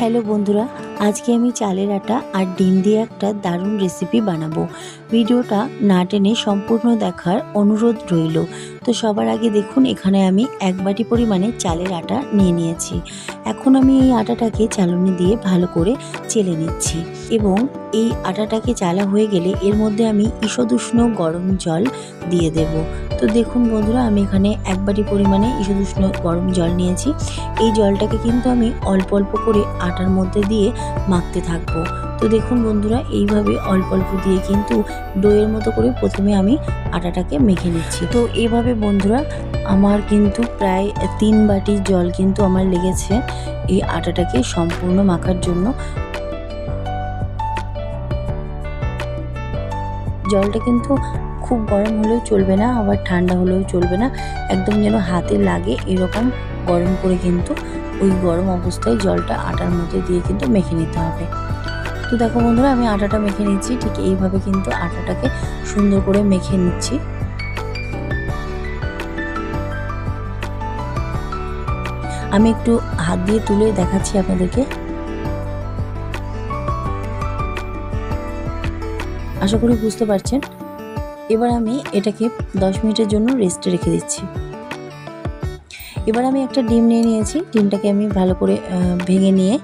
Hello বন্ধুরা, আজকে আমি চালের আটা আর ডিম দিয়ে একটা দারুণ রেসিপি বানাবো। ভিডিওটা না টেনে সম্পূর্ণ দেখার অনুরোধ রইল। তো সবার আগে দেখুন, এখানে আমি এক বাটি পরিমাণে চালের আটা নিয়ে নিয়েছি। এখন আমি এই আটাটাকে চালনি দিয়ে ভালো করে চেলে নিচ্ছি এবং এই আটাটাকে চালা হয়ে গেলে এর মধ্যে আমি ঈষদুষ্ণ গরম জল দিয়ে দেব। তো দেখুন বন্ধুরা, আমি এখানে এক বাটি পরিমাণে ঈষদুষ্ণ গরম জল নিয়েছি। এই জলটাকে কিন্তু আমি অল্প অল্প করে আটার মধ্যে দিয়ে মাখতে থাকব। তো দেখুন বন্ধুরা, এইভাবে অল্প অল্প দিয়ে কিন্তু ডোয়ের মতো করে প্রথমে আমি আটাটাকে মেখে নিচ্ছি। তো এইভাবে বন্ধুরা, আমার কিন্তু প্রায় তিন বাটি জল কিন্তু আমার লেগেছে এই আটাটাকে সম্পূর্ণ মাখার জন্য। জলটা কিন্তু খুব গরম হলেও চলবে না, আবার ঠান্ডা হলেও চলবে না, একদম যেন হাতে লাগে এরকম গরম করে কিন্তু ওই গরম অবস্থায় জলটা আটার মধ্যে দিয়ে কিন্তু মেখে নিতে হবে। তো দেখো বন্ধুরা, আমি আটাটা মেখে নিচ্ছি। ঠিক এইভাবে কিন্তু আটাটাকে সুন্দর করে মেখে নিচ্ছি। আমি একটু হাত দিয়ে তুলে দেখাচ্ছি আপনাদেরকে। আশা করি বুঝতে পারছেন। এবার আমি এটাকে দশ মিনিটের জন্য রেস্টে রেখে দিচ্ছি। এবার আমি একটা ডিম নিয়ে নিয়েছি। ডিমটাকে আমি ভালো করে ভেঙে নিয়ে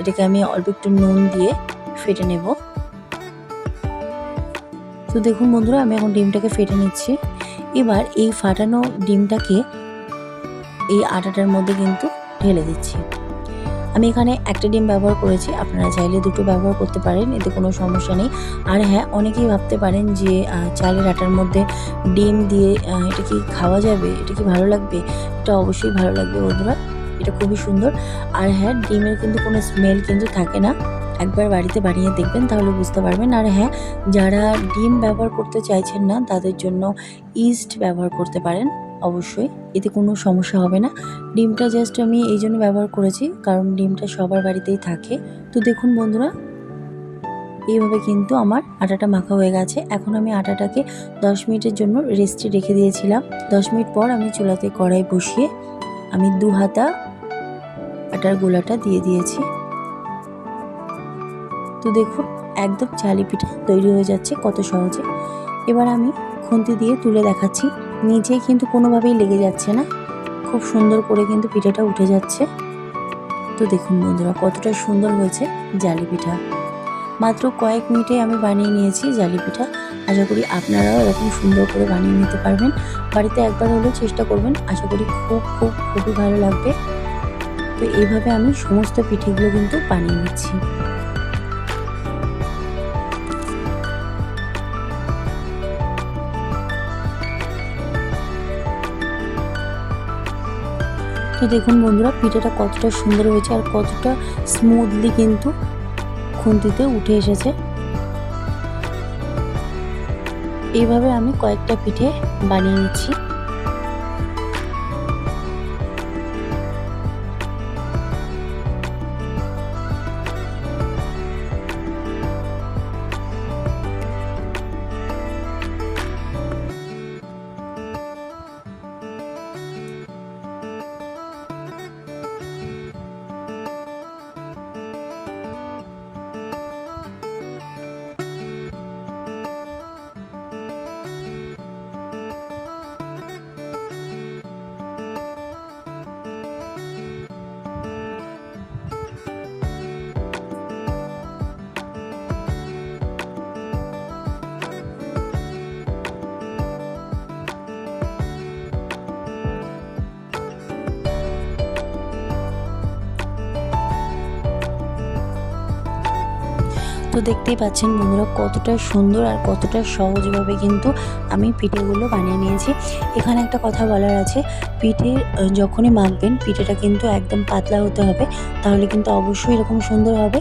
এটাকে আমি অল্প একটু নুন দিয়ে ফেটে নেব। তো দেখুন বন্ধুরা, আমি এখন ডিমটাকে ফেটে নিচ্ছি। এবার এই ফাটানো ডিমটাকে এই আটাটার মধ্যে কিন্তু ঢেলে দিচ্ছি। আমি এখানে একটা ডিম ব্যবহার করেছি, আপনারা চাইলে দুটো ব্যবহার করতে পারেন, এতে কোনো সমস্যা নেই। আর হ্যাঁ অনেকেই ভাবতে পারেন যে চালের আটার মধ্যে ডিম দিয়ে এটা কি খাওয়া যাবে? এটা কি ভালো লাগবে? এটা অবশ্যই ভালো লাগবে বন্ধুরা, এটা খুবই সুন্দর। আর হ্যাঁ ডিমের কিন্তু কোনো স্মেল কিন্তু থাকে না। একবার বাড়িতে বানিয়ে দেখবেন, তাহলে বুঝতে পারবেন। আর হ্যাঁ যারা ডিম ব্যবহার করতে চাইছেন না, তাদের জন্য ইস্ট ব্যবহার করতে পারেন, অবশ্যই। এতে কোনো সমস্যা হবে না। ডিমটা জাস্ট আমি এই জন্য ব্যবহার করেছি, কারণ ডিমটা সবার বাড়িতেই থাকে। তো দেখুন বন্ধুরা, এইভাবে কিন্তু আমার আটাটা মাখা হয়ে গেছে। এখন আমি আটাটাকে দশ মিনিটের জন্য রেস্টে রেখে দিয়েছিলাম। দশ মিনিট পর আমি চুলাতে কড়াই বসিয়ে আমি দু হাতা আটার গোলাটা দিয়ে দিয়েছি। তো দেখুন, একদম চালি পিঠা তৈরি হয়ে যাচ্ছে কত সহজে। এবার আমি খুন্তি দিয়ে তুলে দেখাচ্ছি। নিচে কিন্তু কোনোভাবেই লেগে যাচ্ছে না। খুব সুন্দর করে কিন্তু পিঠাটা উঠে যাচ্ছে। তো দেখুন বন্ধুরা, কতটা সুন্দর হয়েছে জালি পিঠা। মাত্র কয়েক মিনিটে আমি বানিয়ে নিয়েছি জালি পিঠা। আশা করি আপনারাও এরকম সুন্দর করে বানিয়ে নিতে পারবেন। বাড়িতে একবার হলেও চেষ্টা করবেন। আশা করি খুব খুব, খুবই ভালো লাগবে। তো এইভাবে আমি সমস্ত পিঠেগুলো কিন্তু বানিয়ে নিচ্ছি। তো দেখুন বন্ধুরা, পিঠাটা কতটা সুন্দর হয়েছে আর কতটা স্মুথলি কিন্তু খুন্তিতে উঠে এসেছে। এইভাবে আমি কয়েকটা পিঠে বানিয়ে নিচ্ছি। তো দেখতেই পাচ্ছেন বন্ধুরা কতটা সুন্দর আর কতটা সহজভাবে কিন্তু আমি পিঠেগুলো বানিয়ে নিয়েছি। এখানে একটা কথা বলার আছে, পিঠে যখনই মাখবেন পিঠেটা কিন্তু একদম পাতলা হতে হবে, তাহলে কিন্তু অবশ্যই এরকম সুন্দর হবে।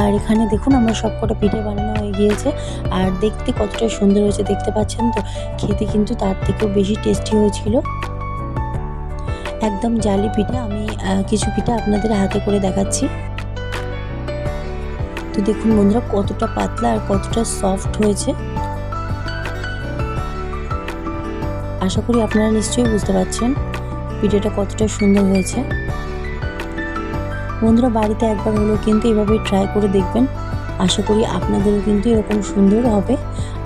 আর এখানে দেখুন আমার সবকটা পিঠে বানানো হয়ে গিয়েছে, আর দেখতে কতটা সুন্দর হয়েছে দেখতে পাচ্ছেন তো? খেতে কিন্তু তার থেকেও বেশি টেস্টি হয়েছিল। একদম জালি পিঠা আমি কিছু পিঠা আপনাদের হাতে করে দেখাচ্ছি। তো দেখুন বন্ধুরা, কতটা পাতলা আর কতটা সফট হয়েছে। আশা করি আপনারা নিশ্চয়ই বুঝতে পারছেন ভিডিওটা কতটা সুন্দর হয়েছে। বন্ধুরা, বাড়িতে একবার হলেও কিন্তু এভাবে ট্রাই করে দেখবেন। আশা করি আপনাদেরও কিন্তু এরকম সুন্দর হবে।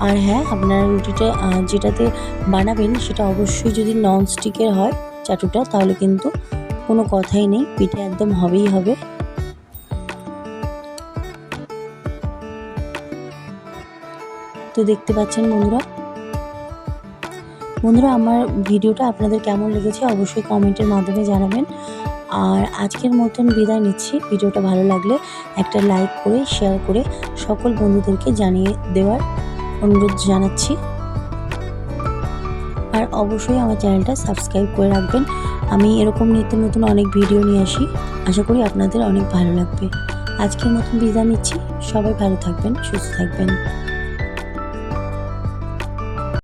আর হ্যাঁ আপনারা রুটিটা যেটাতে বানাবেন সেটা অবশ্যই যদি নন স্টিকের হয় চাটুটা, তাহলে কিন্তু কোনো কথাই নেই, পিঠে একদম হবেই হবে। তো দেখতে পাচ্ছেন বন্ধুরা। বন্ধুরা, আমার ভিডিওটা আপনাদের কেমন লেগেছে অবশ্যই কমেন্টের মাধ্যমে জানাবেন। আর আজকের মতন বিদায় নিচ্ছি। ভিডিওটা ভালো লাগলে একটা লাইক করে, শেয়ার করে সকল বন্ধুদেরকে জানিয়ে দেওয়ার অনুরোধ জানাচ্ছি। আর অবশ্যই আমার চ্যানেলটা সাবস্ক্রাইব করে রাখবেন। আমি এরকম নিত্য নতুন অনেক ভিডিও নিয়ে আসি। আশা করি আপনাদের অনেক ভালো লাগবে। আজকের মতন বিদায় নিচ্ছি। সবাই ভালো থাকবেন, সুস্থ থাকবেন।